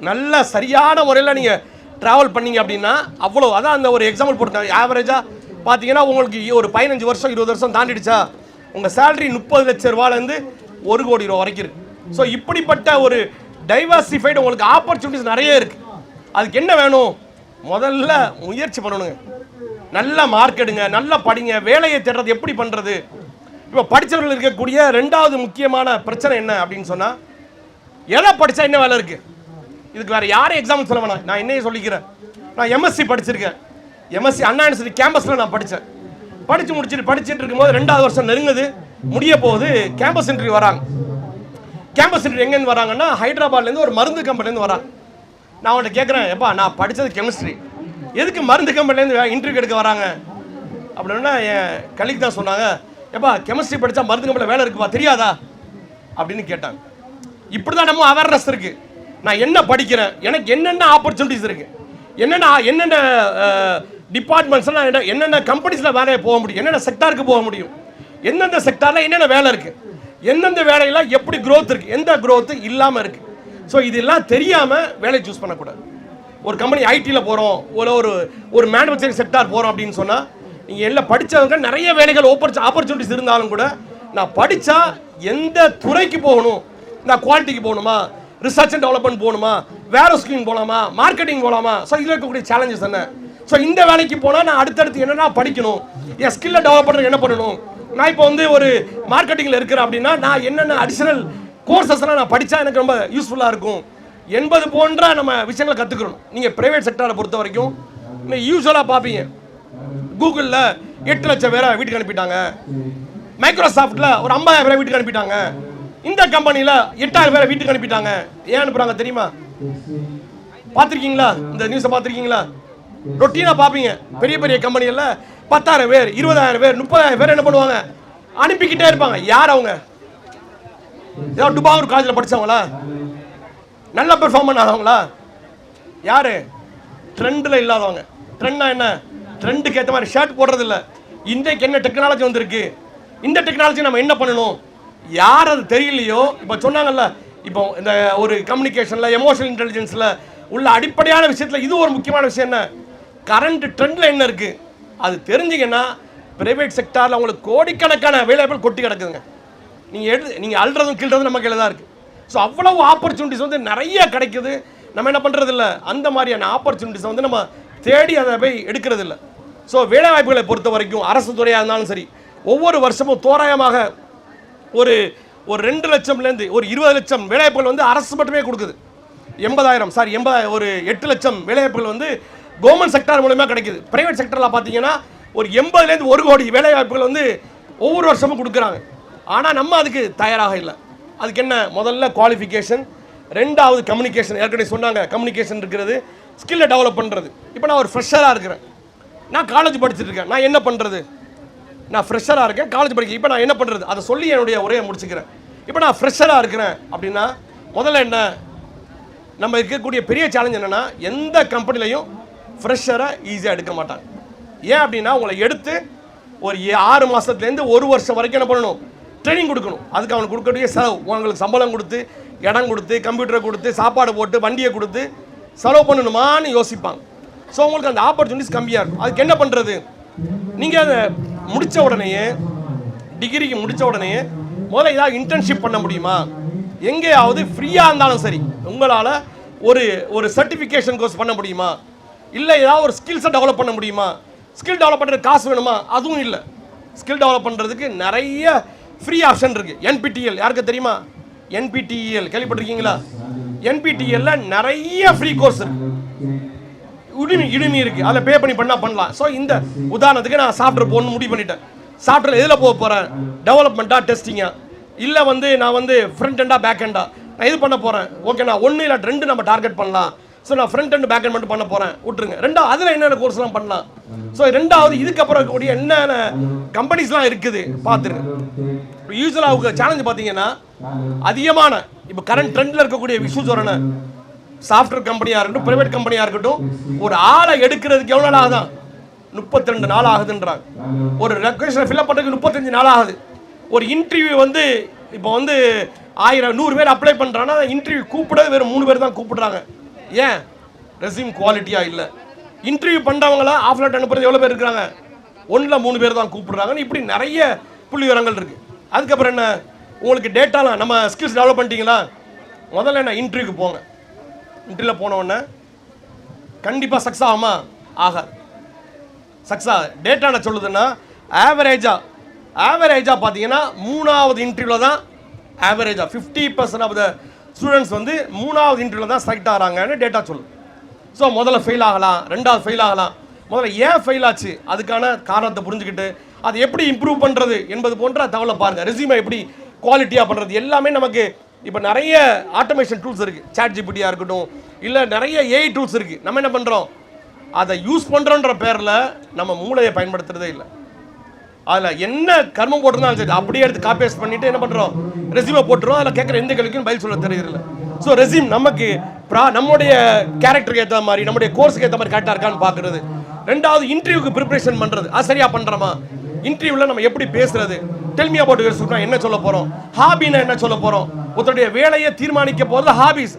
நல்ல சரியான முறையில் நீங்கள் ட்ராவல் பண்ணீங்க அப்படின்னா அவ்வளோ அதான் அந்த ஒரு எக்ஸாம்பிள் போட்டேன் ஆவரேஜாக பார்த்தீங்கன்னா உங்களுக்கு ஒரு பதினஞ்சு வருஷம் இருபது வருஷம் தாண்டிடுச்சா? உங்கள் சேலரி முப்பது லட்ச ரூபாலேருந்து ஒரு கோடி ரூபா வரைக்கும் இருக்குது ஸோ இப்படிப்பட்ட ஒரு டைவர்சிஃபைடு உங்களுக்கு ஆப்பர்ச்சுனிட்டிஸ் நிறைய இருக்குது அதுக்கு என்ன வேணும்? முதல்ல முயற்சி பண்ணணுங்க. நல்ல மார்க் எடுங்க நல்லா படிங்க. வேலையை தேடுறது எப்படி பண்ணுறது இப்போ படித்தவர்கள் இருக்கக்கூடிய ரெண்டாவது முக்கியமான பிரச்சனை என்ன அப்படின்னு சொன்னால் எதை படித்தா என்ன வேலை இருக்குது இதுக்கு வேறு யாரும் எக்ஸாம்பிள் சொல்ல வேணாம். நான் என்னையே சொல்லிக்கிறேன். நான் எம்எஸ்சி படிச்சிருக்கேன். எம்எஸ்சி அண்ணா யூனிவர்சிட்டி கேம்பஸில் நான் படித்தேன் படித்து முடிச்சுட்டு படிச்சுட்டு இருக்கும்போது ரெண்டாவது வருஷம் நெருங்குது. முடிய போகுது. கேம்பஸ் இன்டர்வியூ வராங்க. கேம்பஸ் இன்டர்வியூ எங்கேருந்து வராங்கன்னா ஹைதராபாத்லேருந்து ஒரு மருந்து கம்பெனிலேருந்து வராங்க. நான் அவன்கிட்ட கேட்குறேன் எப்பா நான் படித்தது கெமிஸ்ட்ரி எதுக்கு மருந்து கம்பெனிலேருந்து இன்டர்வியூ எடுக்க வராங்க? அப்படின்னா என் கலிக்கு தான் சொன்னாங்க எப்பா கெமிஸ்ட்ரி படித்தா மருந்து கம்பெனியில் வேலை இருக்குப்பா தெரியாதா? அப்படின்னு கேட்டாங்க. இப்படி தான் நம்ம அவேர்னஸ் இருக்குது நான் என்ன படிக்கிறேன்? எனக்கு என்னென்ன ஆப்பர்ச்சுனிட்டிஸ் இருக்குது என்னென்ன என்னென்ன டிபார்ட்மெண்ட்ஸ்லாம் என்ன என்னென்ன கம்பெனிஸில் வேலையை போக முடியும்? என்னென்ன செக்டாருக்கு போக முடியும்? எந்தெந்த செக்டாரில் என்னென்ன வேலை இருக்குது எந்தெந்த வேலையெல்லாம் எப்படி க்ரோத் இருக்குது எந்த க்ரோத்து இல்லாமல் இருக்குது ஸோ இதெல்லாம் தெரியாமல் வேலை சூஸ் பண்ணக்கூடாது. ஒரு கம்பெனி ஐடியில் போகிறோம் ஒரு ஒரு ஒரு மேனுஃபேக்சரிங் செக்டார் போகிறோம் அப்படின்னு சொன்னால் நீங்கள் எல்லாம் படித்தவங்க நிறைய வேலைகள் ஓப்பர் ஆப்பர்ச்சுனிட்டிஸ் இருந்தாலும் கூட நான் படித்தா எந்த துறைக்கு போகணும்? நான் குவாலிட்டிக்கு போகணுமா? ரிசர்ச் அண்ட் டெவலப்மெண்ட் போகணுமா? வேற ஸ்கீம் போகலாமா மார்க்கெட்டிங் போகலாமா ஸோ இதில் இருக்கக்கூடிய சேலஞ்சஸ் என்ன? ஸோ இந்த வேலைக்கு போனால் நான் அடுத்தடுத்து என்னென்ன படிக்கணும்? என் ஸ்கில்லை டெவலப் பண்ணுறது என்ன பண்ணணும்? நான் இப்போ வந்து ஒரு மார்க்கெட்டிங்கில் இருக்கிறேன் அப்படின்னா நான் என்னென்ன அடிஷனல் கோர்சஸ்லாம் நான் படித்தா எனக்கு ரொம்ப யூஸ்ஃபுல்லாக இருக்கும்? என்பது போன்ற நம்ம விஷயங்களை கற்றுக்கணும் நீங்கள் ப்ரைவேட் செக்டரை பொறுத்த வரைக்கும் நீங்கள் யூஸ்வலாக பார்ப்பீங்க கூகுளில் எட்டு லட்சம் பேரை வீட்டுக்கு அனுப்பிட்டாங்க. மைக்ரோசாஃப்ட்டில் ஒரு ஐம்பதாயிரம் பேரை வீட்டுக்கு அனுப்பிட்டாங்க. இந்த கம்பெனியில் எட்டாயிரம் பேரை வீட்டுக்கு அனுப்பிட்டாங்க. ஏன் அனுப்புகிறாங்க தெரியுமா? பார்த்துருக்கீங்களா? இந்த நியூஸை பார்த்துருக்கீங்களா? ரொட்டீனாக பார்ப்பீங்க. பெரிய பெரிய கம்பெனிகளில் பத்தாயிரம் பேர் இருபதாயிரம் பேர் முப்பதாயிரம் பேர் என்ன பண்ணுவாங்க? அனுப்பிக்கிட்டே இருப்பாங்க. யார் அவங்க? ஏதாவது டுபாகூர் காலேஜில் படித்தவங்களா நல்ல பெர்ஃபார்ம் பண்ணாதவங்களா? யாரு? ட்ரெண்டில் இல்லாதவங்க. ட்ரெண்ட்னா என்ன? ட்ரெண்டுக்கு ஏற்ற மாதிரி ஷர்ட் போடுறதில்ல. இன்றைக்கு என்ன டெக்னாலஜி வந்திருக்கு? இந்த டெக்னாலஜி நம்ம என்ன பண்ணணும்? யார் அது தெரியலையோ? இப்போ சொன்னாங்கல்ல இப்போ இந்த ஒரு கம்யூனிகேஷனில் எமோஷனல் இன்டெலிஜென்ஸில் உள்ள அடிப்படையான விஷயத்தில் இது ஒரு முக்கியமான விஷயம் என்ன? கரண்ட் ட்ரெண்டில் என்ன இருக்குது அது தெரிஞ்சிங்கன்னா பிரைவேட் செக்டாரில் உங்களுக்கு கோடிக்கணக்கான வேலைவாய்ப்புகள் கொட்டி கிடக்குதுங்க. நீங்கள் எடுத்து நீங்கள் அல்றதும் கீழ்றதும் நம்ம கையில் தான் இருக்குது ஸோ அவ்வளவு ஆப்பர்ச்சுனிட்டிஸ் வந்து நிறைய கிடைக்குது. நம்ம என்ன பண்ணுறது இல்லை அந்த மாதிரியான ஆப்பர்ச்சுனிட்டிஸை வந்து நம்ம தேடி அதை போய் எடுக்கிறது இல்லை ஸோ வேலைவாய்ப்புகளை பொறுத்த வரைக்கும் அரசு துறையாக இருந்தாலும் சரி ஒவ்வொரு வருஷமும் தோராயமாக ஒரு ஒரு ரெண்டு லட்சம்லேருந்து ஒரு இருபது லட்சம் வேலைவாய்ப்புகள் வந்து அரசு மட்டுமே கொடுக்குது. எண்பதாயிரம் சாரி எண்பதாயிரம் ஒரு எட்டு லட்சம் வேலைவாய்ப்புகள் வந்து கவர்மெண்ட் செக்டார் மூலமாக கிடைக்குது. பிரைவேட் செக்டரில் பார்த்தீங்கன்னா ஒரு எண்பதுலேருந்து ஒரு கோடி வேலைவாய்ப்புகள் வந்து ஒவ்வொரு வருஷமும் கொடுக்குறாங்க. ஆனால் நம்ம அதுக்கு தயாராக இல்லை. அதுக்கு என்ன? முதல்ல குவாலிஃபிகேஷன் ரெண்டாவது கம்யூனிகேஷன் ஏற்கனவே சொன்னாங்க கம்யூனிகேஷன் இருக்கிறது ஸ்கில்லை டெவலப் பண்ணுறது இப்போ நான் ஒரு ஃப்ரெஷராக இருக்கிறேன். நான் காலேஜ் படிச்சுட்டு இருக்கேன். நான் என்ன பண்ணுறது நான் ஃப்ரெஷராக இருக்கேன். காலேஜ் படிக்க இப்போ நான் என்ன பண்ணுறது அதை சொல்லி என்னுடைய உரையை முடிச்சுக்கிறேன். இப்போ நான் ஃப்ரெஷராக இருக்கிறேன் அப்படின்னா முதல்ல என்ன? நம்ம இருக்கக்கூடிய பெரிய சேலஞ்ச் என்னென்னா எந்த கம்பெனிலையும் ஃப்ரெஷரை ஈஸியாக எடுக்க மாட்டாங்க. ஏன் அப்படின்னா உங்களை எடுத்து ஒரு ஏ- ஆறு மாதத்துலேருந்து ஒரு வருஷம் வரைக்கும் என்ன பண்ணணும்? ட்ரைனிங் கொடுக்கணும். அதுக்கு அவனுக்கு கொடுக்கக்கூடிய செலவு. உங்களுக்கு சம்பளம் கொடுத்து இடம் கொடுத்து கம்ப்யூட்டரை கொடுத்து சாப்பாடு போட்டு வண்டியை கொடுத்து செலவு பண்ணணுமான்னு யோசிப்பாங்க. ஸோ உங்களுக்கு அந்த ஆப்பர்ச்சுனிட்டிஸ் கம்மியாக இருக்கும். அதுக்கு என்ன பண்ணுறது நீங்கள் அதை முடித்த உடனேயே டிகிரிக்கு முடித்த உடனேயே முதல்ல ஏதாவது இன்டர்ன்ஷிப் பண்ண முடியுமா? எங்கேயாவது ஃப்ரீயாக இருந்தாலும் சரி உங்களால் ஒரு ஒரு சர்டிஃபிகேஷன் கோர்ஸ் பண்ண முடியுமா? இல்லை ஏதாவது ஒரு ஸ்கில்ஸை டெவலப் பண்ண முடியுமா? ஸ்கில் டெவலப் பண்ணுறதுக்கு காசு வேணுமா? அதுவும் இல்லை. ஸ்கில் டெவலப் பண்ணுறதுக்கு நிறைய ஃப்ரீ ஆப்ஷன் இருக்குது என்பிடிஎல் யாருக்கு தெரியுமா? என்பிடிஎல் கேள்விப்பட்டிருக்கீங்களா? என்பிடிஎல்ல நிறைய ஃப்ரீ கோர்ஸ் இருக்குது உடுமி இடுமி இருக்கு. அதில் பே பண்ணி பண்ணா பண்ணலாம். ஸோ இந்த உதாரணத்துக்கு நான் சாஃப்ட்வேர் போகணும்னு முடிவு பண்ணிட்டேன். சாஃப்ட்வேர் எதில் போக போகிறேன் டெவலப்மெண்ட்டாக டெஸ்டிங்காக இல்லை வந்து நான் வந்து ஃப்ரண்ட் ஹெண்டாக பேக் எண்டா நான் இது பண்ண போகிறேன் ஓகே நான் ஒன்று இல்லை ரெண்டு நம்ம டார்கெட் பண்ணலாம். ஸோ நான் ஃப்ரண்ட் அண்ட் பேக் மட்டும் பண்ண போகிறேன் விட்டுருங்க. ரெண்டாவது அதில் என்னென்ன கோர்ஸ்லாம் பண்ணலாம்? ஸோ ரெண்டாவது இதுக்கப்புறம் இருக்கக்கூடிய என்னென்ன கம்பெனிஸ்லாம் இருக்குது? பார்த்துருங்க யூஸ்வலாக அவங்க பார்த்தீங்கன்னா அதிகமான இப்போ கரண்ட் ட்ரெண்டில் இருக்கக்கூடிய விஷயம் சொல்கிறேன்னு சாஃப்ட்வேர் கம்பெனியாக இருக்கட்டும் ப்ரைவேட் கம்பெனியாக இருக்கட்டும் ஒரு ஆளை எடுக்கிறதுக்கு எவ்வளோ நாள் ஆகுதான்? முப்பத்தி ரெண்டு நாள் ஆகுதுன்றாங்க. ஒரு ரெக்வஸ்ட்டை ஃபில்அப் பண்ணுறதுக்கு முப்பத்தஞ்சு நாள் ஆகுது. ஒரு இன்டர்வியூ வந்து இப்போ வந்து ஆயிரம் நூறு பேர் அப்ளை பண்ணுறாங்கன்னா இன்டர்வியூ கூப்பிட வெறும் மூணு பேர் தான் கூப்பிடுறாங்க. ஏன்? ரெசியூம் குவாலிட்டியாக இல்லை. இன்டர்வியூ பண்ணுறவங்கள ஆஃப்லைட் அனுப்புறது எவ்வளோ பேர் இருக்கிறாங்க? ஒன்றில் மூணு பேர் தான் கூப்பிடுறாங்கன்னு இப்படி நிறைய புள்ளி விவரங்கள் இருக்குது அதுக்கப்புறம் என்ன? உங்களுக்கு டேட்டாலாம் நம்ம ஸ்கில்ஸ் டெவலப் பண்ணிட்டீங்களா? முதல்ல என்ன இன்டர்வியூக்கு போங்க. இன்டர்வியூவில் போன கண்டிப்பாக சக்ஸஸ் ஆகுமா? ஆகாது. சக்ஸஸ் டேட்டா என்ன சொல்லுதுன்னா ஆவரேஜாக ஆவரேஜாக பார்த்தீங்கன்னா மூணாவது இன்டர்வியூவில் தான் ஆவரேஜாக fifty percent of the students வந்து மூணாவது இன்டர்வியூவில் தான் செலக்ட் ஆகிறாங்கன்னு டேட்டா சொல்லுது. ஸோ முதல்ல ஃபெயில் ஆகலாம் ரெண்டாவது ஃபெயில் ஆகலாம். முதல்ல ஏன் ஃபெயில் ஆச்சு? அதுக்கான காரணத்தை புரிஞ்சுக்கிட்டு அதை எப்படி இம்ப்ரூவ் பண்ணுறது என்பது போன்ற தகவலை பாருங்கள் ரெசியூமை எப்படி குவாலிட்டியாக பண்ணுறது எல்லாமே நமக்கு இப்போ நிறைய ஆட்டோமேஷன் டூல்ஸ் இருக்குது சாட் ஜிபிடியாக இருக்கட்டும் இல்லை நிறைய ஏஐ டூல்ஸ் இருக்குது நம்ம என்ன பண்ணுறோம் அதை யூஸ் பண்ணுறோன்ற பேரில் நம்ம மூளையை பயன்படுத்துறதே இல்லை. அதில் என்ன கர்மம் போட்டிருந்தாலும் சரி அப்படியே எடுத்து காப்பி பேஸ்ட் பண்ணிட்டு என்ன பண்ணுறோம் ரெசியூமை போட்டுரும் அதில் கேட்குற எந்த கேள்விக்கும் பதில் சொல்ல தெரியல ஸோ ரெசியூம் நமக்கு ப்ரா நம்முடைய கேரக்டருக்கு ஏற்ற மாதிரி நம்முடைய கோர்ஸுக்கு ஏற்ற மாதிரி கரெக்டாக இருக்கான்னு பார்க்குறது. ரெண்டாவது இன்டர்வியூக்கு ப்ரிப்பரேஷன் பண்ணுறது அது சரியாக பண்ணுறோமா இன்டர்வியூவில் நம்ம எப்படி பேசுறது? டெல்மி அபவுட் யூர் என்ன சொல்ல போகிறோம் ஹாபின்னா என்ன சொல்ல போகிறோம் ஒருத்தருடைய வேலையை தீர்மானிக்க போகிறது ஹாபிஸ்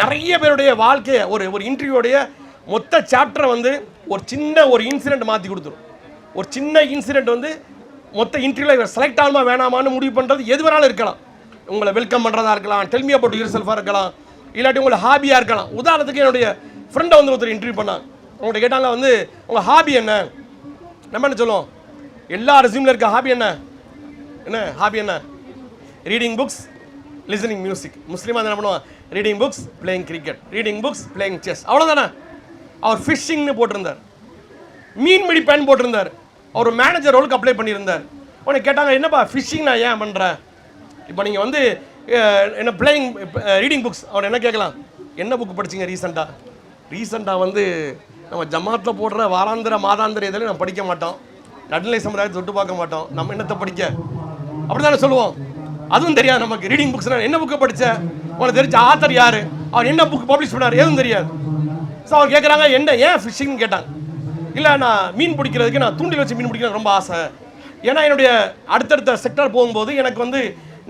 நிறைய பேருடைய வாழ்க்கையை ஒரு ஒரு இன்டர்வியூடைய மொத்த சாப்டரை வந்து ஒரு சின்ன ஒரு இன்சிடென்ட் மாற்றி கொடுத்துரும். ஒரு சின்ன இன்சிடென்ட் வந்து மொத்த இன்டர்வியூவில் செலக்ட் ஆகுமா வேணாமான்னு முடிவு பண்ணுறது எது வேணாலும் இருக்கலாம். உங்களை வெல்கம் பண்ணுறதா இருக்கலாம் டெல்மி அபவுட் யூர் செல்ஃபாக இருக்கலாம் இல்லாட்டி உங்களை ஹாபியாக இருக்கலாம். உதாரணத்துக்கு என்னுடைய ஃப்ரெண்டை வந்து ஒருத்தர் இன்டர்வியூ பண்ணாங்க. அவங்கள்ட்ட கேட்டாங்க வந்து உங்கள் ஹாபி என்ன? நம்ம என்ன சொல்லுவோம்? எல்லா ரெசியூமில் இருக்க ஹாபி என்ன? என்ன? ஹாபி என்ன? ரீடிங் புக்ஸ் லிசனிங் மியூசிக் முஸ்லீமாக என்ன பண்ணுவான்? Reading books playing cricket reading books playing chess அவ்வளோதானே அவர் ஃபிஷ்ஷிங்னு போட்டிருந்தார். மீன் பிடிப்பேன் போட்டிருந்தார். அவர் மேனேஜர் ரோலுக்கு அப்ளை பண்ணியிருந்தார். உடனே கேட்டாங்க என்னப்பா ஃபிஷ்ஷிங் நான் ஏன் பண்ணுறேன் இப்போ நீங்கள் வந்து என்ன பிளேயிங் ரீடிங் புக்ஸ் அவர் என்ன கேட்கலாம்? என்ன புக் படிச்சீங்க ரீசெண்டாக ரீசெண்டாக வந்து நம்ம ஜமாத்தில் போடுற வாராந்திர மாதாந்திர இதில் நம்ம படிக்க மாட்டோம். நடுநிலை சமுதாயத்தை தொட்டு பார்க்க மாட்டோம். நம்ம என்னத்தை படிக்க? அப்படி தானே சொல்லுவோம். அதுவும் தெரியாது நமக்கு. ரீடிங் புக்ஸ் என்ன புக்கை படித்தேன் உனக்கு தெரிஞ்ச ஆத்தர் யாரு? அவர் என்ன புக் பப்ளிஷ் பண்ணார்? எதுவும் தெரியாது. ஸோ அவர் கேட்குறாங்க என்ன ஏன் ஃபிஷிங்னு கேட்டாங்க. இல்லை நான் மீன் பிடிக்கிறதுக்கு நான் தூண்டில் வச்சு மீன் பிடிக்கிறது ரொம்ப ஆசை. ஏன்னா என்னுடைய அடுத்தடுத்த செக்டர் போகும்போது எனக்கு வந்து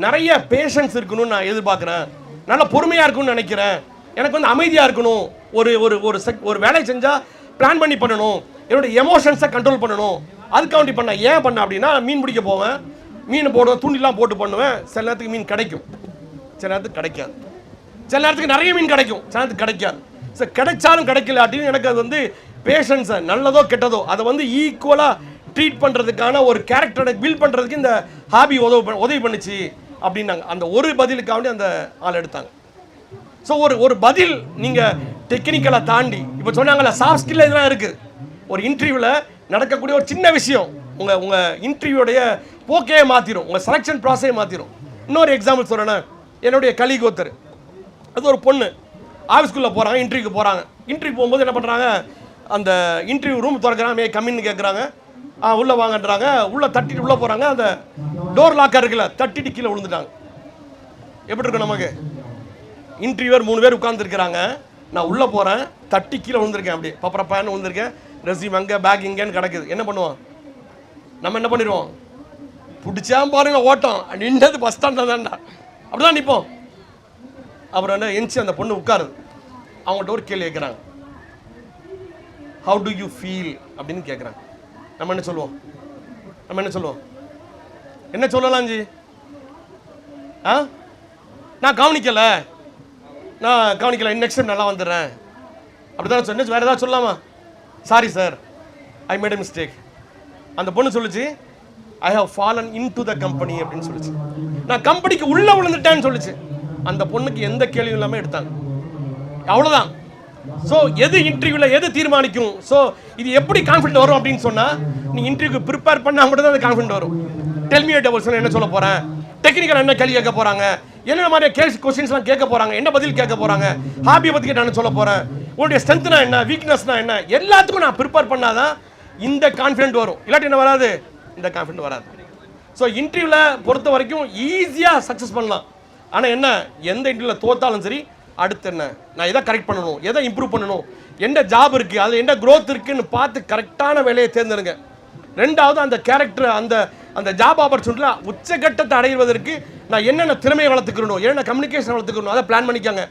நிறைய பேஷன்ஸ் இருக்கணும்னு நான் எதிர்பார்க்குறேன். நல்ல பொறுமையாக இருக்கணும்னு நினைக்கிறேன். எனக்கு வந்து அமைதியாக இருக்கணும். ஒரு ஒரு ஒரு செக் ஒரு வேலை செஞ்சால் பிளான் பண்ணி பண்ணணும். என்னுடைய எமோஷன்ஸை கண்ட்ரோல் பண்ணணும். அதுக்காண்டி பண்ண. ஏன் பண்ண அப்படின்னா மீன் பிடிக்க போவேன். மீன் போடுவேன் துண்டிலாம் போட்டு பண்ணுவேன். சில நேரத்துக்கு மீன் கிடைக்கும். சில நேரத்துக்கு கிடைக்காது. சில நேரத்துக்கு நிறைய மீன் கிடைக்கும். சில நேரத்துக்கு கிடைக்காது. ஸோ கிடைச்சாலும் கிடைக்கல அப்படின்னு எனக்கு அது வந்து பேஷன்ஸை நல்லதோ கெட்டதோ அதை வந்து ஈக்குவலாக ட்ரீட் பண்ணுறதுக்கான ஒரு கேரக்டரை பில்ட் பண்ணுறதுக்கு இந்த ஹாபி உதவி உதவி பண்ணுச்சு அப்படின்னாங்க. அந்த ஒரு பதிலுக்காகவே அந்த ஆள் எடுத்தாங்க. ஸோ ஒரு ஒரு பதில் நீங்கள் டெக்னிக்கலை தாண்டி இப்போ சொன்னாங்கல்ல சாஃப்ட் ஸ்கில் இதெல்லாம் இருக்குது ஒரு இன்டர்வியூவில் நடக்கக்கூடிய ஒரு சின்ன விஷயம். உங்கள் உங்கள் இன்டர்வியூடைய போக்கையே மாற்றிடும் உங்கள் செலெக்ஷன் ப்ராசஸே மாற்றிடும் இன்னொரு எக்ஸாம்பிள் சொல்கிறேன்னா என்னுடைய கலீக் ஒருத்தர் அது ஒரு பொண்ணு. ஆஃபீஸ்க்குள்ளே போகிறாங்க இன்டர்வியூக்கு போகிறாங்க இன்டர்வியூ போகும்போது என்ன பண்ணுறாங்க அந்த இன்டர்வியூ ரூம் திறக்கிறாங்க மே கம்மின்னு கேட்குறாங்க ஆ உள்ளே வாங்கன்றாங்க. உள்ளே தட்டிட்டு உள்ளே போகிறாங்க அந்த டோர் லாக்கர் இருக்குல்ல தட்டிட்டு கீழே விழுந்துட்டாங்க. எப்படி இருக்கும் நமக்கு? இன்டர்வியூவர் மூணு பேர் உட்காந்துருக்கிறாங்க நான் உள்ளே போகிறேன் தட்டி கீழே விழுந்திருக்கேன் அப்படியே. பப்பரப்பான்னு விழுந்திருக்கேன். ரெசியூம் அங்கே பேக் இங்கேன்னு கிடக்குது. என்ன பண்ணுவோம் நம்ம என்ன பண்ணிடுவோம் பிடிச்சா பாருங்க ஓட்டம். நின்றது பஸ் ஸ்டாண்டில் தான்டா. அப்படிதான் நிற்போம் அப்புறம் என்ன எந்திச்சு அந்த பொண்ணு உட்காருது. அவங்கள்ட்ட ஒரு கேள்வி கேட்குறாங்க ஹவு டு யூ ஃபீல் அப்படின்னு கேட்குறாங்க நம்ம என்ன சொல்லுவோம்? நம்ம என்ன சொல்லுவோம்? என்ன சொல்லலாம் ஜி ஆ? நான் கவனிக்கல. நான் கவனிக்கல. நெக்ஸ்ட் டைம் நல்லா வந்துடுறேன். அப்படி தானே சொன்னேன். வேறு ஏதாவது சொல்லலாமா? Sorry sir I made mistake அந்த பொண்ணு சொல்லுச்சு I have fallen in to the company அப்படின்னு சொல்லிச்சு. நான் கம்பெனிக்கு உள்ளே விழுந்துட்டேன்னு சொல்லிச்சு. அந்த பொண்ணுக்கு எந்த கேள்வியும் இல்லாமல் எடுத்தாங்க. அவ்வளோதான் ஸோ எது இன்டர்வியூவில் எது தீர்மானிக்கும்? ஸோ இது எப்படி கான்ஃபிடென்ட் வரும் அப்படின்னு சொன்னால் நீ இன்டர்வியூக்கு ப்ரிப்பேர் பண்ணால் மட்டும் தான் அது கான்ஃபிடென்ட் வரும். டெல்மியோ டபுள்ஸ் என்ன சொல்ல போகிறேன் டெக்னிக்கல் என்ன கேள்வி கேட்க போகிறாங்க என்ன மாதிரி கேள்வி கொஸ்டின்ஸ்லாம் கேட்க போகிறாங்க என்ன பதில் கேட்க போகிறாங்க ஹாபியை பற்றி நான் சொல்ல போகிறேன் உங்களுடைய ஸ்ட்ரென்த்னா என்ன? வீக்னஸ்னா என்ன? எல்லாத்துக்கும் நான் ப்ரிப்பேர் பண்ணாதான் இந்த கான்ஃபிடென்ட் வரும். இல்லாட்டி என்ன வராது? இந்த கான்ஃபிடென்ட் வராது. ஸோ இன்டர்வியூவில் பொறுத்த வரைக்கும் ஈஸியாக சக்ஸஸ் பண்ணலாம். ஆனால் என்ன? எந்த இன்டர்வியூவில் தோத்தாலும் சரி அடுத்து என்ன? நான் எதை கரெக்ட் பண்ணணும்? எதை இம்ப்ரூவ் பண்ணணும்? என்ன ஜாப் இருக்குது அதில் என்ன க்ரோத் இருக்குன்னு பார்த்து கரெக்டான வேலையை தேர்ந்தெடுங்க. ரெண்டாவது அந்த கேரக்டர் அந்த அந்த ஜாப் ஆப்பர்ச்சுனிட்டியில் உச்சகட்டத்தை அடைவதற்கு நான் என்னென்ன திறமையை வளர்த்துக்கணும் என்னென்ன கம்யூனிகேஷன் வளர்த்துக்கணும் அதை பிளான் பண்ணிக்கோங்க.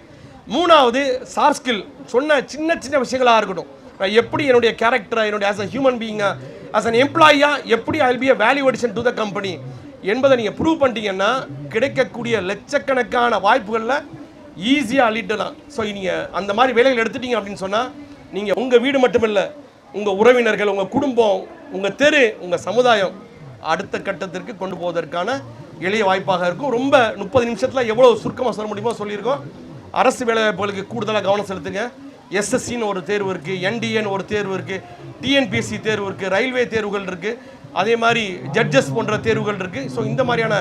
மூணாவது சாஃப்ட் ஸ்கில் சொன்ன சின்ன சின்ன விஷயங்களாக இருக்கட்டும். நான் எப்படி என்னுடைய கேரக்டரை என்னுடைய ஆஸ் அ ஹியூமன் பீயிங்காக ஆஸ் அன் எம்ப்ளாயியாக எப்படி I be a value addition to the company என்பதை நீங்கள் ப்ரூவ் பண்ணிட்டீங்கன்னா கிடைக்கக்கூடிய லட்சக்கணக்கான வாய்ப்புகளில் ஈஸியாக அள்ளிடலாம். ஸோ நீங்கள் அந்த மாதிரி வேலைகள் எடுத்துட்டீங்க அப்படின்னு சொன்னால் நீங்கள் உங்கள் வீடு மட்டுமில்ல உங்கள் உறவினர்கள் உங்கள் குடும்பம் உங்கள் தெரு உங்கள் சமுதாயம் அடுத்த கட்டத்திற்கு கொண்டு போவதற்கான எளிய வாய்ப்பாக இருக்கும். ரொம்ப முப்பது நிமிஷத்தில் எவ்வளோ சுருக்கமாக சொல்ல முடியுமோ சொல்லியிருக்கோம். அரசு வேலைவாய்ப்புகளுக்கு கூடுதலாக கவனம் செலுத்துங்க. எஸ்எஸ்சின்னு ஒரு தேர்வு இருக்குது என்டிஏன்னு ஒரு தேர்வு இருக்குது டிஎன்பிஎஸ்சி தேர்வு இருக்குது ரயில்வே தேர்வுகள் இருக்குது அதே மாதிரி ஜட்ஜஸ் போன்ற தேர்வுகள் இருக்குது ஸோ இந்த மாதிரியான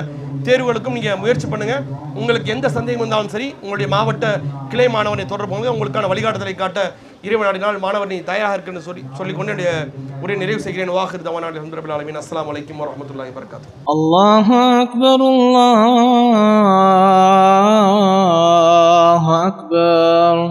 தேர்வுகளுக்கும் நீங்கள் முயற்சி பண்ணுங்கள் உங்களுக்கு எந்த சந்தேகம் இருந்தாலும் சரி உங்களுடைய மாவட்ட கிளை மாணவனை தொடர்பு உங்களுக்கான வழிகாட்டுதலை காட்ட இறைவன் நாடினால் மாணவர் நீ தயாராக இருக்குன்னு சொல்லி சொல்லிக்கொண்டு என்னுடைய உரை நிறைவு செய்கிறேன். வாஹிர் தவானாடி அஹமதுல்லா அலமின் அஸ்லாம் வலைக்கம் வரமத்துல்லாஹி வரகாத் அல்லாஹ் அக்பர் அல்லாஹ் அக்பர்